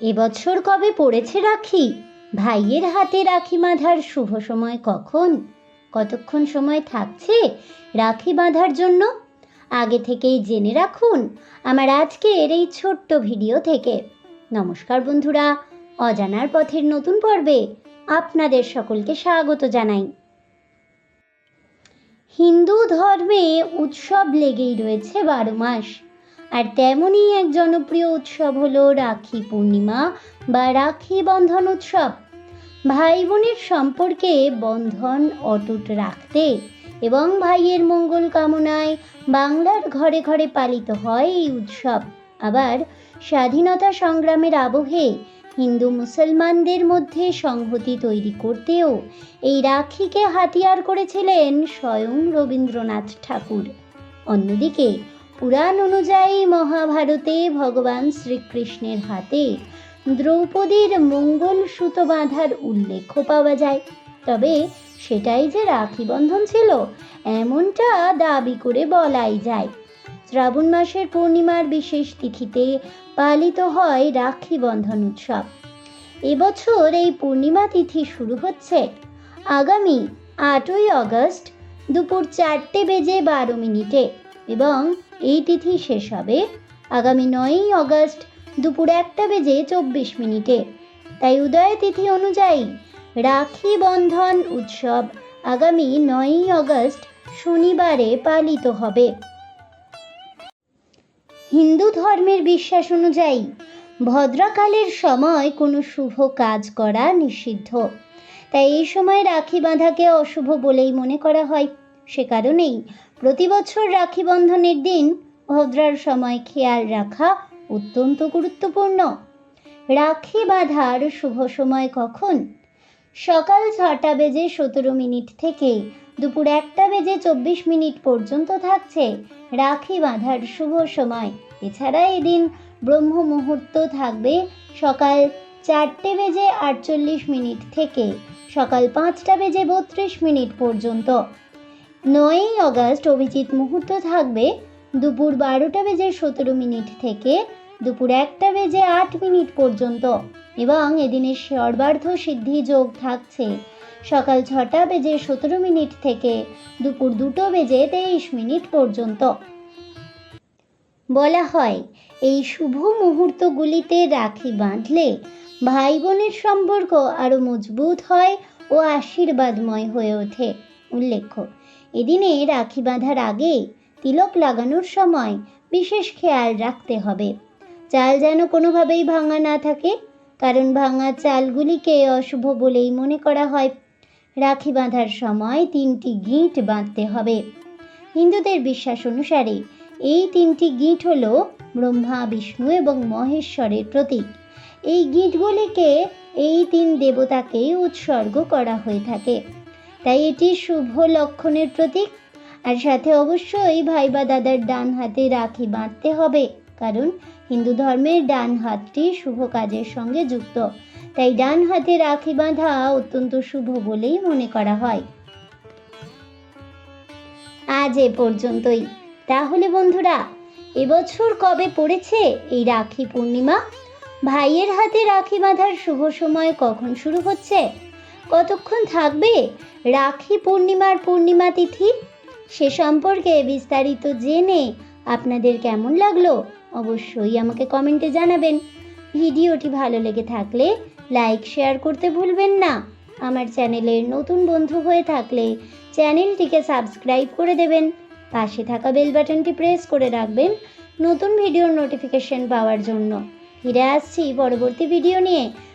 এবছর কবে পড়েছে রাখি? ভাইয়ের হাতে রাখি বাঁধার শুভ সময় কখন? কতক্ষণ সময় থাকছে রাখি বাঁধার জন্য? আগে থেকেই জেনে রাখুন আমার আজকের এই ছোট্ট ভিডিও থেকে। নমস্কার বন্ধুরা, অজানার পথের নতুন পর্বে আপনাদের সকলকে স্বাগত জানাই। হিন্দু ধর্মে উৎসব লেগেই রয়েছে বারো মাস। আর তেমনই এক জনপ্রিয় উৎসব হলো রাখি পূর্ণিমা বা রাখি বন্ধন উৎসব। ভাই বোনের সম্পর্কে বন্ধন অটুট রাখতে এবং ভাইয়ের মঙ্গল কামনায় বাংলার ঘরে ঘরে পালিত হয় এই উৎসব। আবার স্বাধীনতা সংগ্রামের আবহে হিন্দু মুসলমানদের মধ্যে সংহতি তৈরি করতেও এই রাখিকে হাতিয়ার করেছিলেন স্বয়ং রবীন্দ্রনাথ ঠাকুর। অন্যদিকে পুরাণ অনুযায়ী মহাভারতে ভগবান শ্রীকৃষ্ণের হাতে দ্রৌপদীর মঙ্গল সুতো বাঁধার উল্লেখও পাওয়া যায়। তবে সেটাই যে রাখি বন্ধন ছিল, এমনটা দাবি করে বলাই যায়। শ্রাবণ মাসের পূর্ণিমার বিশেষ তিথিতে পালিত হয় রাখি বন্ধন উৎসব। এবছর এই পূর্ণিমা তিথি শুরু হচ্ছে। আগামী আটই আগস্ট দুপুর চারটে বেজে বারো মিনিটে এবং এই তিথি শেষ হবে আগামী নয়ই অগস্ট দুপুর একটা বেজে চব্বিশ মিনিটে। তাই উদয় তিথি অনুযায়ী রাখি বন্ধন উৎসব আগামী নয়ই আগস্ট শনিবারে পালিত হবে। হিন্দু ধর্মের বিশ্বাস অনুযায়ী ভদ্রাকালের সময় কোনো শুভ কাজ করা নিষিদ্ধ। তাই এই সময় রাখি বাঁধাকে অশুভ বলেই মনে করা হয়। সে কারণেই প্রতি বছর রাখি বন্ধনের দিন ভদ্রার সময় খেয়াল রাখা অত্যন্ত গুরুত্বপূর্ণ। রাখি বাঁধার শুভ সময় কখন? সকাল ছটা বেজে সতেরো মিনিট থেকে দুপুর একটা বেজে চব্বিশ মিনিট পর্যন্ত থাকছে রাখি বাঁধার শুভ সময়। এছাড়া এদিন ব্রহ্ম মুহূর্ত থাকবে সকাল চারটে বেজে আটচল্লিশ মিনিট থেকে সকাল পাঁচটা বেজে বত্রিশ মিনিট পর্যন্ত। নয়ই আগস্ট অভিজিৎ মুহূর্ত থাকবে দুপুর বারোটা বেজে সতেরো মিনিট থেকে দুপুর একটা বেজে আট মিনিট পর্যন্ত এবং এদিনের সর্বার্ধ সিদ্ধি যোগ থাকছে। সকাল ছটা বেজে সতেরো মিনিট থেকে দুপুর দুটো বেজে তেইশ মিনিট পর্যন্ত। বলা হয়, এই শুভ মুহূর্তগুলিতে রাখি বাঁধলে ভাই বোনের সম্পর্ক আরও মজবুত হয় ও আশীর্বাদময় হয়ে ওঠে। উল্লেখ্য এদিনে রাখি বাঁধার আগে তিলক লাগানোর সময় বিশেষ খেয়াল রাখতে হবে। চাল যেন কোনোভাবেই ভাঙা না থাকে, কারণ ভাঙা চালগুলিকে অশুভ বলেই মনে করা হয়। রাখি বাঁধার সময় তিনটি গিঁট বাঁধতে হবে। হিন্দুদের বিশ্বাস অনুসারে এই তিনটি গিঁট হল ব্রহ্মা, বিষ্ণু এবং মহেশ্বরের প্রতীক। এই গিঁটগুলিকে এই তিন দেবতাকেই উৎসর্গ করা হয়ে থাকে। তাই এটি শুভ লক্ষণের প্রতীক। আর সাথে অবশ্যই ভাই বা দাদার ডান হাতে রাখি বাঁধতে হবে, কারণ হিন্দু ধর্মের ডান হাতটি শুভ কাজের সঙ্গে যুক্ত। তাই ডান হাতে রাখি বাঁধা অত্যন্ত শুভ বলেই মনে করা হয়। আজ এ পর্যন্তই। তাহলে বন্ধুরা এবছর কবে পড়েছে এই রাখি পূর্ণিমা? ভাইয়ের হাতে রাখি বাঁধার শুভ সময় কখন শুরু হচ্ছে? কতক্ষণ থাকবে? রাখি পূর্ণিমার পূর্ণিমা তিথি? সে সম্পর্কে বিস্তারিত জেনে আপনাদের কেমন লাগল অবশ্যই আমাকে কমেন্টে জানাবেন। ভিডিওটি ভালো লেগে থাকলে লাইক, শেয়ার করতে ভুলবেন না। আমার চ্যানেলের নতুন বন্ধু হয়ে থাকলে চ্যানেলটিকে সাবস্ক্রাইব করে দেবেন। পাশে থাকা বেল বাটনটি প্রেস করে রাখবেন নতুন ভিডিওর নোটিফিকেশন পাওয়ার জন্য। ফিরে আসছি পরবর্তী ভিডিও নিয়ে।